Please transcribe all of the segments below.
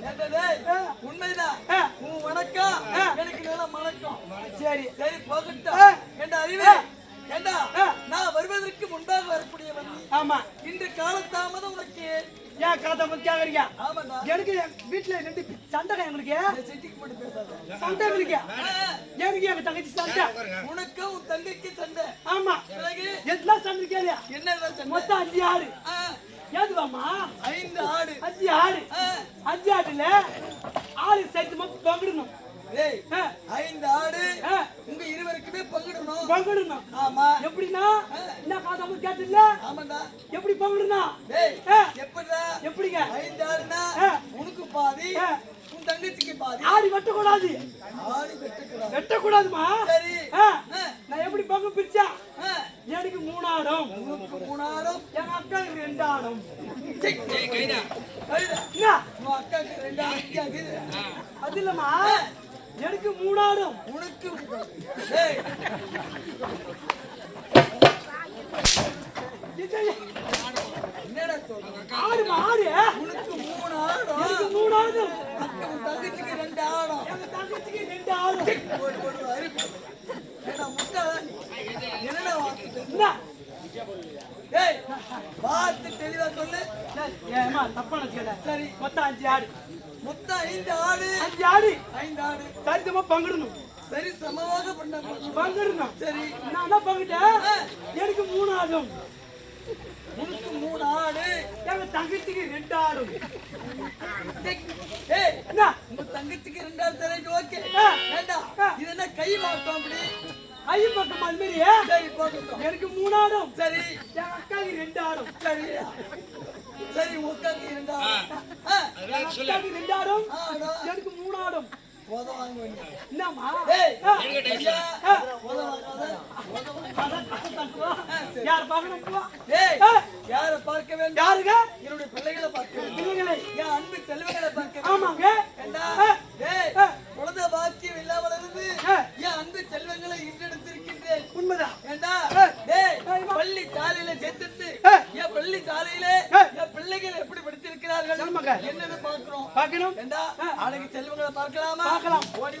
உண்மைதான் ஆ. உன் வணக்கம் எனக்கு நல்ல வணக்கம் சரி சரி போகட்டும் ஆ. என்ற அறிவே ஏண்டா நான் வருவதற்கு முன்பாக வரக்கூடியவன் நீ. ஆமா இன்று காலத்தாமதம் உனக்கு ஏன் கதை பத்தி கேக்குறீங்க எனக்கு என் வீட்டுல ரெண்டு சண்டை எங்களுக்கு? சண்டை எங்களுக்கு. எனக்கு எங்க தங்கச்சி சண்டை? உனக்கும் உன் தங்கைக்கு சண்டை. ஆமா. எல்லாம் சண்டை என்னதான் சண்டை? மொத்தம் அஞ்சு ஆடு ஆ, ஏதுவாமா ஐந்து ஆடு அஞ்சு ஆடு. அஞ்சு ஆடுல ஆடு சேர்த்து மட்டும் பங்கிடணும் டேய் ஆ, ஐந்து ஆடு ஆ, உங்க இருவருக்குமே பங்கிடணும் ஆமா. எப்படின்னா? என்ன காதாம கேட்டுல ஆமாண்டா எப்படி பங்கிடணும் டேய் எப்படிடா? எப்படிங்க? ஐந்து ஆடுனா ஆ. உனக்கு பாதி. உன் தங்கச்சிக்கு பாதி. ஆடு வெட்டக்கூடாது. ஆடு வெட்டக்கூடாது. வெட்டக்கூடாதுமா? சரி. ஆ, ஆ, நான் எப்படி பங்கு பிரிச்சா. எனக்கு மூணு ஆடும் உனக்கு மூணு ஆடும் எங்க அக்காவுக்கு ரெண்டு ஆடும். கைதா. உன் அக்காக்கு ரெண்டு ஆடு இங்க இருக்குது. அது இல்லம்மா. எனக்கு மூணு ஆடும் உனக்கு ஆடுமா ஆடு உனக்கு மூணு ஆடும் எனக்கு மூணு ஆடும் அக்கா உன் தங்கச்சிக்கு ரெண்டு ஆடும் எங்க தங்கச்சிக்கு ரெண்டு நீ? என்னடா வார்த்தை பேசுற? என்ன டேய் பார்த்து தெளிவா சொல்லு. ஏமா தப்பா நினைச்சுக்கல சரி. மொத்தம் அஞ்சு ஆடு. மொத்தம் ஐந்து ஆடு. அஞ்சு ஆடு. ஐந்து ஆடு. சரிசமா பங்கிடணும். சரி சமமாக பண்ண பங்கிடணும். சரி. நான் என்ன பங்கிட்டேன்? எனக்கு மூணு ஆடும். உனக்கு மூணு ஆடு. எங்க தங்கச்சிக்கு ரெண்டு என்ன? உங்க தங்கச்சிக்கு ரெண்டாவது சரி ஓகே. வேண்டாம். இது என்ன கை மாட்டோம் அப்படி? ஐயன் பக்கம் அது மாதிரி. சரி போகட்டும் எனக்கு மூணு ஆடும். சரி. எங்க அக்காவுக்கு ரெண்டு ஆடும். சரி. சரி உட்காந்து இருந்தா ஆ, அதெல்லாம் சொல்லு. அக்காவுக்கு ரெண்டு ஆடும். ஆடா. எனக்கு மூணு ஆடும். என்னம்மா? பார்க்கணும்? யாரை பார்க்க வேண்டும்? யாருங்க என்னுடைய பிள்ளைகளை பார்க்க வேண்டும் இல்லைங்களே என் அன்பு செல்வங்களை பார்க்க வேண்டும் ஆமாங்க ஏண்டா? ஆ, டேய், ஆ. குழந்தை பாக்கியம் இல்லாமல் இருந்து ஆ. என் அன்பு செல்வங்களை இன்றெடுத்திருக்கின்றேன் உண்மைதான் ஏண்டா ஆ. டேய் ஆ. பள்ளி சாலையில சேர்த்துட்டு ஆ. என் பள்ளி சாலையில ஆ. என் பிள்ளைகள் எப்படி என்னன்னு பார்க்கிறோம்? பார்க்கணும்? ஏண்டா அழகு செல்வங்களை பார்க்கலாமா? பார்க்கலாம். ஓடி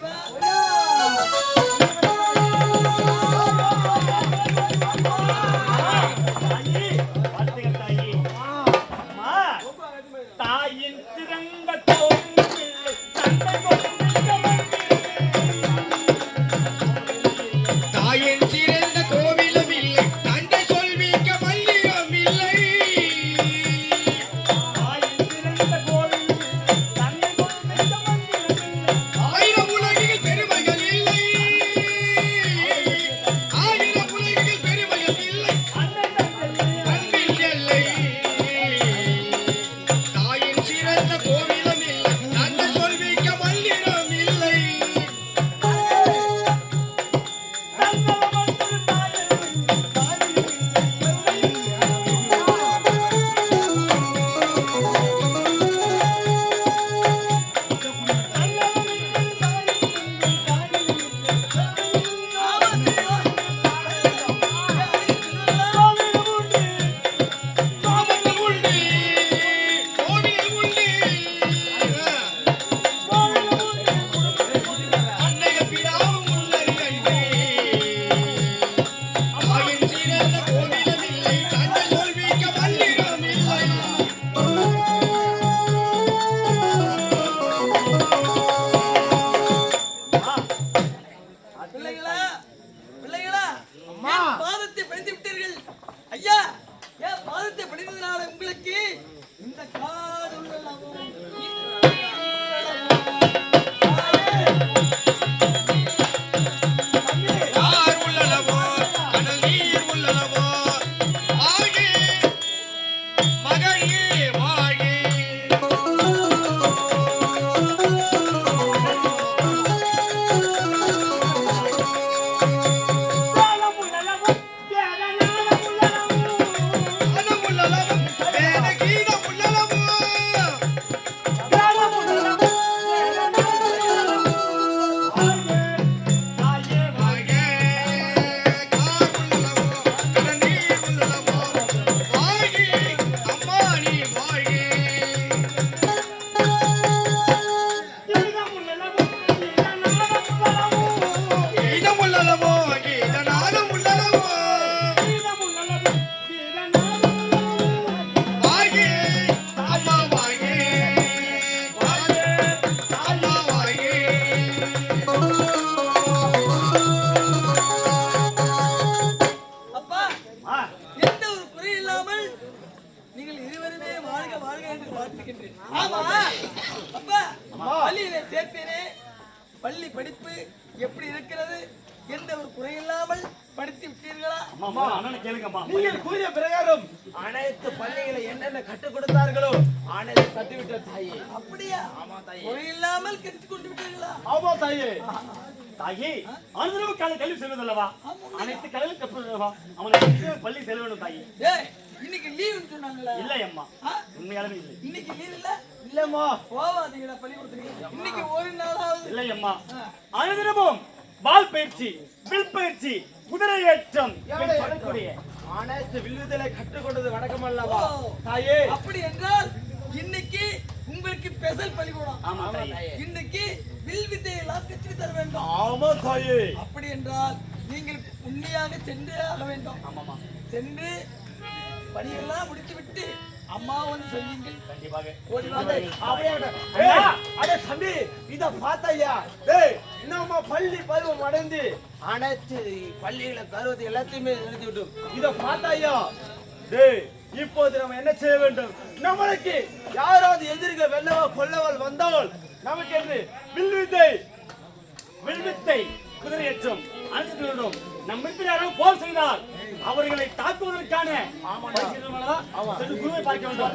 பள்ளி படிப்பு எப்படி இருக்கிறது? எந்த ஒரு குறையில்லாமல் படித்து விட்டீர்களா நீங்கள் கூறிய பிரகாரம் அனைத்து பள்ளிகளை என்னென்ன கற்றுக் கொடுத்தார்களோ அனைத்து கற்றுவிட்ட தாயே. அப்படியா? ஆமா தாயே. குறையில்லாமல் கற்றுக் கொண்டு விட்டீர்களா ஆமா தாயே. தாயே அனுதினமும் காலை கல்வி செல்வதல்லவா அனைத்து கலையும் கற்பதல்லவா அவனை பள்ளி செல்வனும் தாயே. இன்னைக்கு லீவுன்னு சொன்னாங்களே? இல்லை அம்மா? உண்மையாலுமே இல்லை. இன்னைக்கு லீவ் இல்ல? இல்லம்மா. போவாதீங்கடா பள்ளிக்கூடத்துக்கு இன்னைக்கு ஒரு நாளாவது. இல்லை அம்மா அனுதினமும் வால் பயிற்சி வில் பயிற்சி குதிரை ஏற்றம்? படக்கூடிய அனைத்து வில்லுதலை கற்றுக் கொண்டது வணக்கம் அல்லவா. தாயே. அப்படி என்றால் இன்னைக்கு உங்களுக்கு ஸ்பெஷல் பள்ளிக்கூடம் ஆமா தாயி. இன்னைக்கு வில் வித்தையெல்லாம் கற்று தர வேண்டும். ஆமா தாயே. அப்படி என்றால் நீங்கள் உண்மையாக சென்று ஆக வேண்டும். ஆமாமா சென்று பணியெல்லாம் முடித்துவிட்டு அம்மா வந்து சொல்லுங்கள். கண்டிப்பாக. அடே தம்பி இத பார்த்தையா? டேய் இன்னுமா பள்ளி பருவம் அடைந்து அனைத்து பள்ளிகளை பருவத்தை எல்லாத்தையுமே எழுதி விட்டோம் இத பார்த்தாயா? டேய் இப்போது நம்ம என்ன செய்ய வேண்டும்? நம்மளுக்கு யாராவது எதிர்க்க வெல்லவா கொல்லவல் வந்தால் நமக்கு என்று வில்வித்தை வில்வித்தை குதிரை ஏற்றம் அனைத்து வேண்டும் நம் யாரும் போர் செய்தால் அவர்களை தாக்குவதற்கான குருவை பார்க்க வேண்டும்.